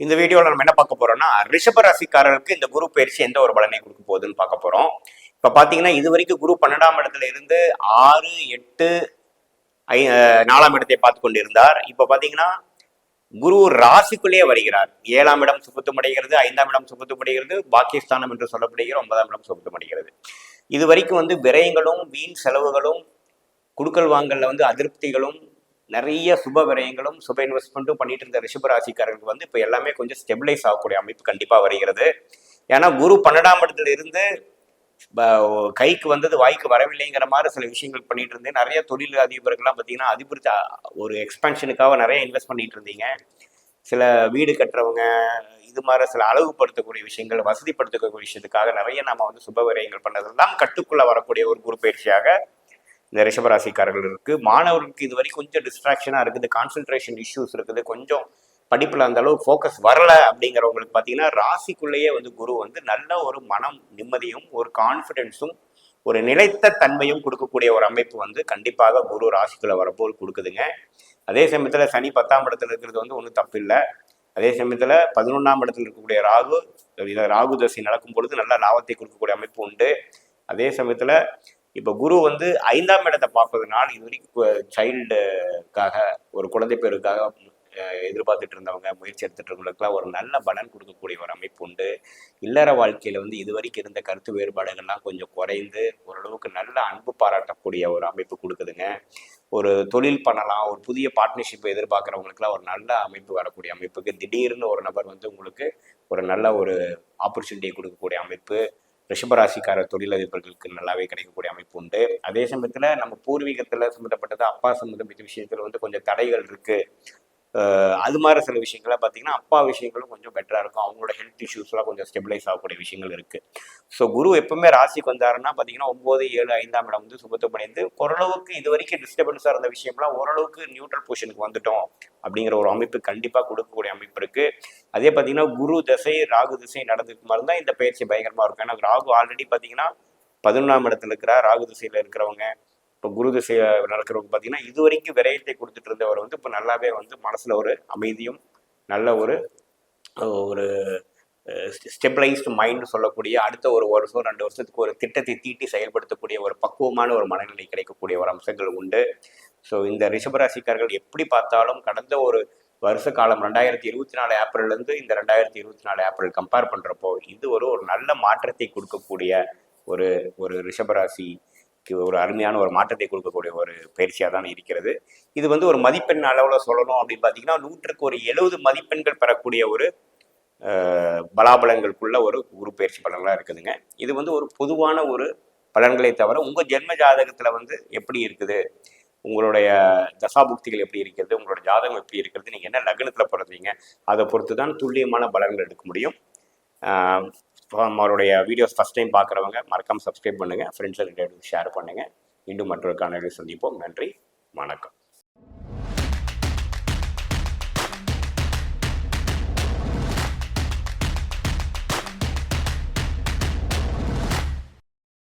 இந்த வீடியோவில் நம்ம என்ன பார்க்க போறோம்னா ரிஷப ராசிக்காரர்களுக்கு இந்த குரு பயிற்சி எந்த ஒரு பலனை கொடுக்க போகுதுன்னு பார்க்க போறோம். இப்போ பார்த்தீங்கன்னா இது வரைக்கும் குரு பன்னெண்டாம் இடத்துல இருந்து ஆறு எட்டு ஐ நாலாம் இடத்தை பார்த்து கொண்டு இருந்தார் இப்போ பார்த்தீங்கன்னா குரு ராசிக்குள்ளேயே வருகிறார். ஏழாம் இடம் சுபத்துமடைகிறது ஐந்தாம் இடம் சுபத்துமடைகிறது பாக்கியஸ்தானம் என்று சொல்லப்படுகிற ஒன்பதாம் இடம் சுபத்துமடைகிறது. இது வரைக்கும் வந்து விரயங்களும் வீண் செலவுகளும் குடுக்கல் வாங்கல்ல வந்து அதிருப்திகளும் நிறைய சுப விரயங்களும் சுப இன்வெஸ்ட்மெண்ட்டும் பண்ணிட்டு இருந்த ரிஷப ராசிக்காரர்களுக்கு வந்து இப்போ எல்லாமே கொஞ்சம் ஸ்டெபிளைஸ் ஆகக்கூடிய அமைப்பு கண்டிப்பாக வருகிறது. ஏன்னா குரு பன்னெண்டாம் இடத்துல இருந்து கைக்கு வந்தது வாய்க்கு வரவில்லைங்கிற மாதிரி சில விஷயங்கள் பண்ணிட்டு இருந்தேன். நிறைய தொழில் அதிபர்கள்லாம் பார்த்தீங்கன்னா அதிபர் ஒரு எக்ஸ்பென்ஷனுக்காக நிறைய இன்வெஸ்ட் பண்ணிட்டு இருந்தீங்க. சில வீடு கட்டுறவங்க இது மாதிரி சில அழகுபடுத்தக்கூடிய விஷயங்கள் வசதிப்படுத்தக்கூடிய விஷயத்துக்காக நிறைய நாம வந்து சுப விரயங்கள் பண்ணதெல்லாம் கட்டுக்குள்ள வரக்கூடிய ஒரு குரு பயிற்சியாக இந்த ரிஷபராசிக்காரர்கள் இருக்கு. மாணவர்களுக்கு இது வரைக்கும் கொஞ்சம் டிஸ்ட்ராக்ஷனா இருக்குது. கான்சென்ட்ரேஷன் இஷ்யூஸ் இருக்குது. கொஞ்சம் படிப்பில் அந்த அளவு ஃபோக்கஸ் வரல அப்படிங்கிறவங்களுக்கு பார்த்தீங்கன்னா ராசிக்குள்ளேயே வந்து குரு வந்து நல்ல ஒரு மனம் நிம்மதியும் ஒரு கான்ஃபிடென்ஸும் ஒரு நிலைத்த தன்மையும் கொடுக்கக்கூடிய ஒரு அமைப்பு வந்து கண்டிப்பாக குரு ராசிக்குள்ள வரப்போல் கொடுக்குதுங்க. அதே சமயத்தில் சனி பத்தாம் இடத்துல இருக்கிறது வந்து ஒன்றும் தப்பு இல்லை. அதே சமயத்தில் பதினொன்றாம் இடத்துல இருக்கக்கூடிய ராகு இதை ராகு தசை நடக்கும் பொழுது நல்ல லாபத்தை கொடுக்கக்கூடிய அமைப்பு உண்டு. அதே சமயத்தில் இப்போ குரு வந்து ஐந்தாம் இடத்தை பார்ப்பதுனால் இது வரைக்கும் சைல்டுக்காக ஒரு குழந்தை பேருக்காக எதிர்பார்த்துட்டு இருந்தவங்க முயற்சி எடுத்துட்டு இருக்கவங்களுக்குலாம் ஒரு நல்ல பலன் கொடுக்கக்கூடிய ஒரு அமைப்பு உண்டு. இல்லற வாழ்க்கையில் வந்து இது வரைக்கும் இருந்த கருத்து வேறுபாடுகள்லாம் கொஞ்சம் குறைந்து ஓரளவுக்கு நல்ல அன்பு பாராட்டக்கூடிய ஒரு அமைப்பு கொடுக்குதுங்க. ஒரு தொழில் பண்ணலாம் ஒரு புதிய பார்ட்னர்ஷிப்பை எதிர்பார்க்குறவங்களுக்குலாம் ஒரு நல்ல அமைப்பு வரக்கூடிய அமைப்புக்கு திடீர்னு ஒரு நபர் வந்து உங்களுக்கு ஒரு நல்ல ஒரு ஆப்பர்ச்சுனிட்டியை கொடுக்கக்கூடிய அமைப்பு ரிஷபராசிக்கார தொழிலதிபர்களுக்கு நல்லாவே கிடைக்கக்கூடிய அமைப்பு உண்டு. அதே சமயத்தில் நம்ம பூர்வீகத்தில் சம்மந்தப்பட்டது அப்பா சம்மந்தப்பட்ட விஷயத்தில் வந்து கொஞ்சம் தடைகள் இருக்குது அது மாதிரி சில விஷயங்களை பார்த்தீங்கன்னா அப்பா விஷயங்களும் கொஞ்சம் பெட்டராக இருக்கும். அவங்களோட ஹெல்த் இஷ்யூஸ்லாம் கொஞ்சம் ஸ்டெபிலைஸ் ஆகக்கூடிய விஷயங்கள் இருக்குது ஸோ குரு எப்பவுமே ராசிக்கு வந்தாருன்னா பார்த்தீங்கன்னா ஒம்பது ஏழு ஐந்தாம் இடம் வந்து சுபத்துப்படைந்து ஓரளவுக்கு இது வரைக்கும் டிஸ்டர்பன்ஸாக இருந்த விஷயம்லாம் ஓரளவுக்கு நியூட்ரல் பொசிஷனுக்கு வந்துட்டோம் அப்படிங்கிற ஒரு அமைப்பு கண்டிப்பாக கொடுக்கக்கூடிய அமைப்பு இருக்குது அதே பார்த்தீங்கன்னா குரு தசை ராகு திசை நடந்துக்கு மாதிரி தான் இந்த பயிற்சி பயங்கரமாக இருக்கும். ஏன்னா ராகு ஆல்ரெடி பார்த்தீங்கன்னா பதினொன்றாம் இடத்துல இருக்கிற ராகு திசையில் இருக்கிறவங்க இப்போ குரு திசை நடக்கிறவங்க பார்த்தீங்கன்னா இது வரைக்கும் விரயத்தை கொடுத்துட்டு இருந்தவர் வந்து இப்போ நல்லாவே வந்து மனசில் ஒரு அமைதியும் நல்ல ஒரு ஒரு ஸ்டெபிளைஸ்டு மைண்ட் சொல்லக்கூடிய அடுத்த ஒரு வருஷம் ரெண்டு வருஷத்துக்கு ஒரு திட்டத்தை தீட்டி செயல்படுத்தக்கூடிய ஒரு பக்குவமான ஒரு மனநிலை கிடைக்கக்கூடிய ஒரு அம்சங்கள் உண்டு. ஸோ இந்த ரிஷபராசிக்காரர்கள் எப்படி பார்த்தாலும் கடந்த ஒரு வருஷ காலம் ரெண்டாயிரத்தி இருபத்தி நாலு ஏப்ரல்லேருந்து இந்த ரெண்டாயிரத்தி இருபத்தி நாலு ஏப்ரல் கம்பேர் பண்ணுறப்போ இது ஒரு ஒரு நல்ல மாற்றத்தை கொடுக்கக்கூடிய ஒரு ஒரு ரிஷபராசி. ஒரு அருமையான ஒரு மாற்றத்தை கொடுக்கக்கூடிய ஒரு பயிற்சியாக தான் இருக்கிறது. இது வந்து ஒரு மதிப்பெண் அளவில் சொல்லணும் அப்படின்னு பார்த்தீங்கன்னா நூற்றுக்கு ஒரு எழுபது மதிப்பெண்கள் பெறக்கூடிய ஒரு பலாபலங்களுக்குள்ள ஒரு குரு பயிற்சி பலன்களாக இருக்குதுங்க. இது வந்து ஒரு பொதுவான ஒரு பலன்களை தவிர உங்கள் ஜென்ம ஜாதகத்தில் வந்து எப்படி இருக்குது? உங்களுடைய தசாபுக்திகள் எப்படி இருக்கிறது? உங்களோட ஜாதகம் எப்படி இருக்கிறது? நீங்கள் என்ன லக்னத்தில் பிறந்தீங்க? அதை பொறுத்து தான் துல்லியமான பலன்கள் எடுக்க முடியும். நம்மளுடைய வீடியோஸ் ஃபஸ்ட் டைம் பார்க்குறவங்க மறக்காமல் சப்ஸ்கிரைப் பண்ணுங்கள் ஃப்ரெண்ட்ஸ் ரிலேட்டிவ் ஷேர் பண்ணுங்கள் மீண்டும் மற்றொரு காணொலியில் சந்திப்போம். நன்றி. வணக்கம்.